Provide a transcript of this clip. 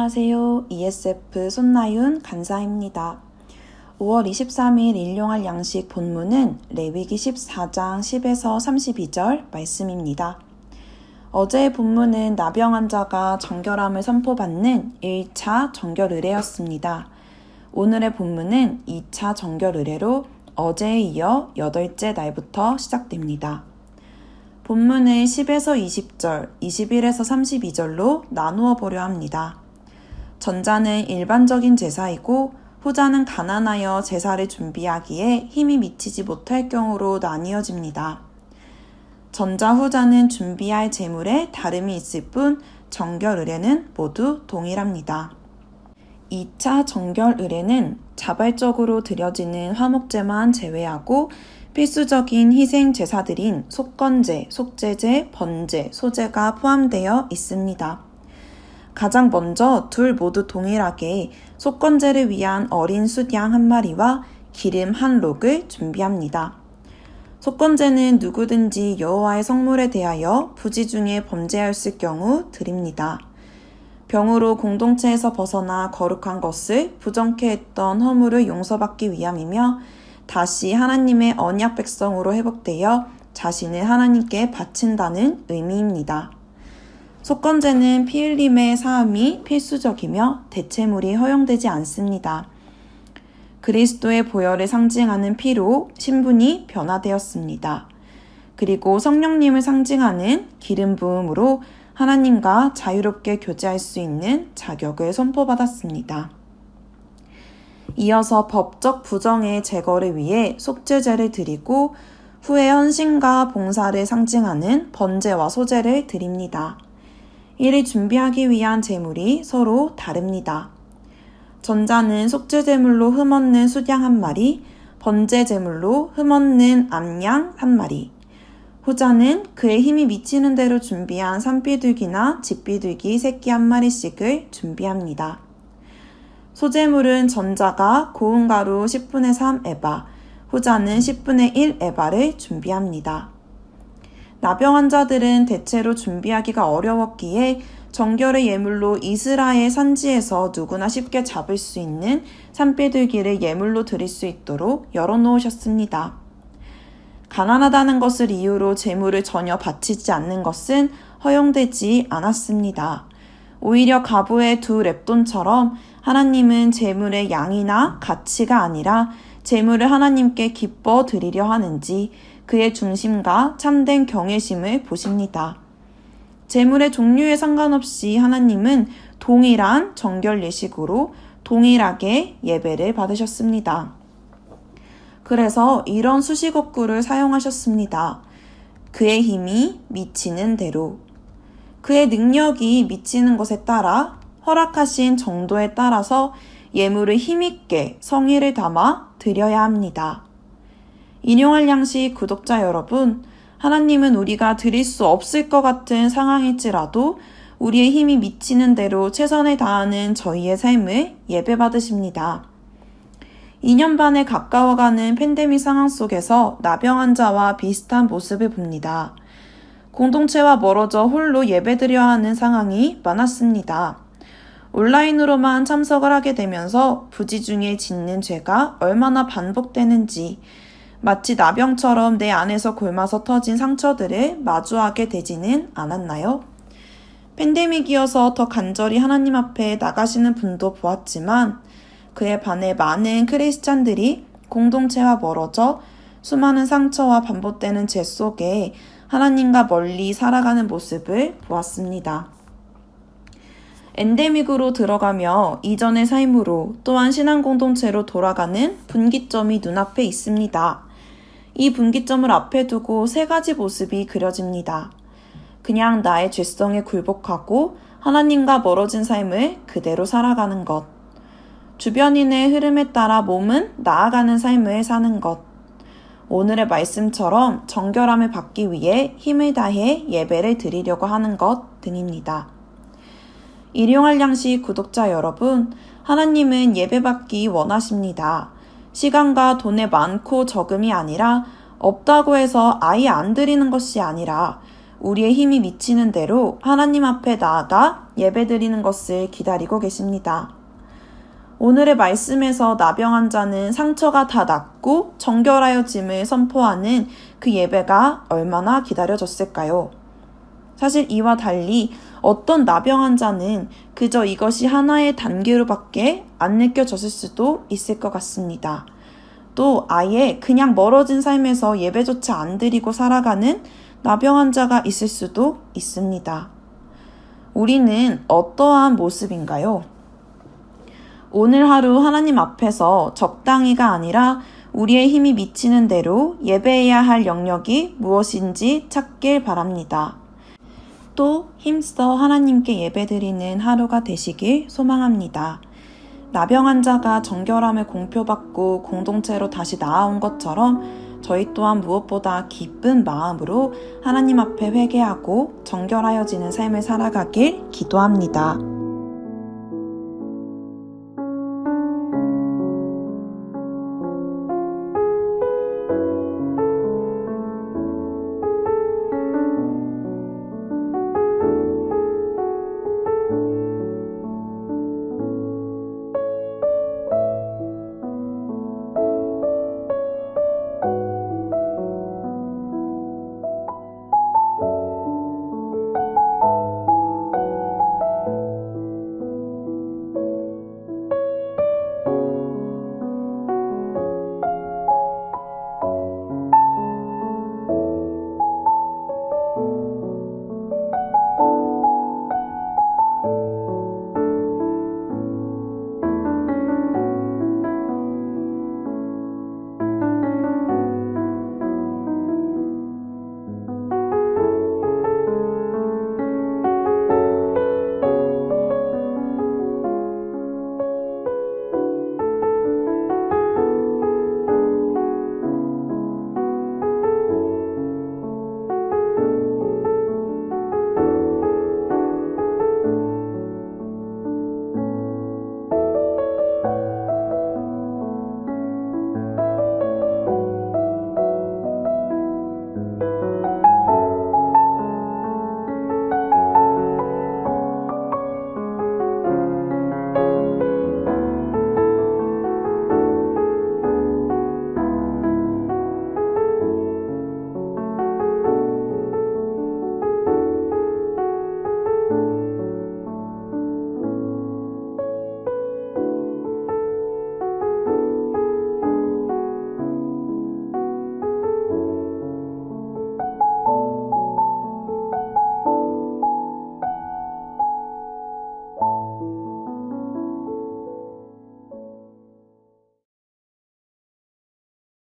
안녕하세요. ESF 손나윤 간사입니다. 5월 23일 일용할 양식 본문은 레위기 14장 10에서 32절 말씀입니다. 어제의 본문은 나병 환자가 정결함을 선포받는 1차 정결 의례였습니다. 오늘의 본문은 2차 정결 의례로 어제에 이어 여덟째 날부터 시작됩니다. 본문을 10에서 20절, 21에서 32절로 나누어 보려 합니다. 전자는 일반적인 제사이고 후자는 가난하여 제사를 준비하기에 힘이 미치지 못할 경우로 나뉘어집니다. 전자 후자는 준비할 제물에 다름이 있을 뿐 정결 의례는 모두 동일합니다. 2차 정결 의례는 자발적으로 드려지는 화목제만 제외하고 필수적인 희생 제사들인 속건제, 속제제, 번제, 소제가 포함되어 있습니다. 가장 먼저 둘 모두 동일하게 속건제를 위한 어린 숫양 한 마리와 기름 한 록을 준비합니다. 속건제는 누구든지 여호와의 성물에 대하여 부지 중에 범죄하였을 경우 드립니다. 병으로 공동체에서 벗어나 거룩한 것을 부정케 했던 허물을 용서받기 위함이며 다시 하나님의 언약 백성으로 회복되어 자신을 하나님께 바친다는 의미입니다. 속건제는 피 흘림의 사함이 필수적이며 대체물이 허용되지 않습니다. 그리스도의 보혈을 상징하는 피로 신분이 변화되었습니다. 그리고 성령님을 상징하는 기름 부음으로 하나님과 자유롭게 교제할 수 있는 자격을 선포받았습니다. 이어서 법적 부정의 제거를 위해 속죄제를 드리고 후에 헌신과 봉사를 상징하는 번제와 소제를 드립니다. 이를 준비하기 위한 제물이 서로 다릅니다. 전자는 속죄 제물로 흠없는 수양 한 마리, 번제 제물로 흠없는 암양 한 마리. 후자는 그의 힘이 미치는 대로 준비한 산비둘기나 집비둘기 새끼 한 마리씩을 준비합니다. 소재물은 전자가 고운 가루 10분의 3 에바, 후자는 10분의 1 에바를 준비합니다. 나병 환자들은 대체로 준비하기가 어려웠기에 정결의 예물로 이스라엘 산지에서 누구나 쉽게 잡을 수 있는 산비둘기를 예물로 드릴 수 있도록 열어놓으셨습니다. 가난하다는 것을 이유로 재물을 전혀 바치지 않는 것은 허용되지 않았습니다. 오히려 가부의 두 랩돈처럼 하나님은 재물의 양이나 가치가 아니라 재물을 하나님께 기뻐 드리려 하는지 그의 중심과 참된 경외심을 보십니다. 재물의 종류에 상관없이 하나님은 동일한 정결 예식으로 동일하게 예배를 받으셨습니다. 그래서 이런 수식어구를 사용하셨습니다. 그의 힘이 미치는 대로. 그의 능력이 미치는 것에 따라 허락하신 정도에 따라서 예물을 힘있게 성의를 담아 드려야 합니다. 인용할 양식 구독자 여러분, 하나님은 우리가 드릴 수 없을 것 같은 상황일지라도 우리의 힘이 미치는 대로 최선을 다하는 저희의 삶을 예배받으십니다. 2년 반에 가까워가는 팬데믹 상황 속에서 나병 환자와 비슷한 모습을 봅니다. 공동체와 멀어져 홀로 예배드려야 하는 상황이 많았습니다. 온라인으로만 참석을 하게 되면서 부지 중에 짓는 죄가 얼마나 반복되는지 마치 나병처럼 내 안에서 골마서 터진 상처들을 마주하게 되지는 않았나요? 팬데믹이어서 더 간절히 하나님 앞에 나가시는 분도 보았지만 그에 반해 많은 크리스찬들이 공동체와 멀어져 수많은 상처와 반복되는 죄 속에 하나님과 멀리 살아가는 모습을 보았습니다. 엔데믹으로 들어가며 이전의 삶으로 또한 신앙 공동체로 돌아가는 분기점이 눈앞에 있습니다. 이 분기점을 앞에 두고 세 가지 모습이 그려집니다. 그냥 나의 죄성에 굴복하고 하나님과 멀어진 삶을 그대로 살아가는 것. 주변인의 흐름에 따라 몸은 나아가는 삶을 사는 것. 오늘의 말씀처럼 정결함을 받기 위해 힘을 다해 예배를 드리려고 하는 것 등입니다. 일용할 양식 구독자 여러분, 하나님은 예배받기 원하십니다. 시간과 돈의 많고 적음이 아니라 없다고 해서 아예 안 드리는 것이 아니라 우리의 힘이 미치는 대로 하나님 앞에 나아가 예배 드리는 것을 기다리고 계십니다. 오늘의 말씀에서 나병한 자는 상처가 다 낫고 정결하여 짐을 선포하는 그 예배가 얼마나 기다려졌을까요? 사실 이와 달리 어떤 나병한 자는 그저 이것이 하나의 단계로밖에 안 느껴졌을 수도 있을 것 같습니다. 또 아예 그냥 멀어진 삶에서 예배조차 안 드리고 살아가는 나병한 자가 있을 수도 있습니다. 우리는 어떠한 모습인가요? 오늘 하루 하나님 앞에서 적당히가 아니라 우리의 힘이 미치는 대로 예배해야 할 영역이 무엇인지 찾길 바랍니다. 또 힘써 하나님께 예배드리는 하루가 되시길 소망합니다. 나병한 자가 정결함을 공표받고 공동체로 다시 나아온 것처럼 저희 또한 무엇보다 기쁜 마음으로 하나님 앞에 회개하고 정결하여지는 삶을 살아가길 기도합니다.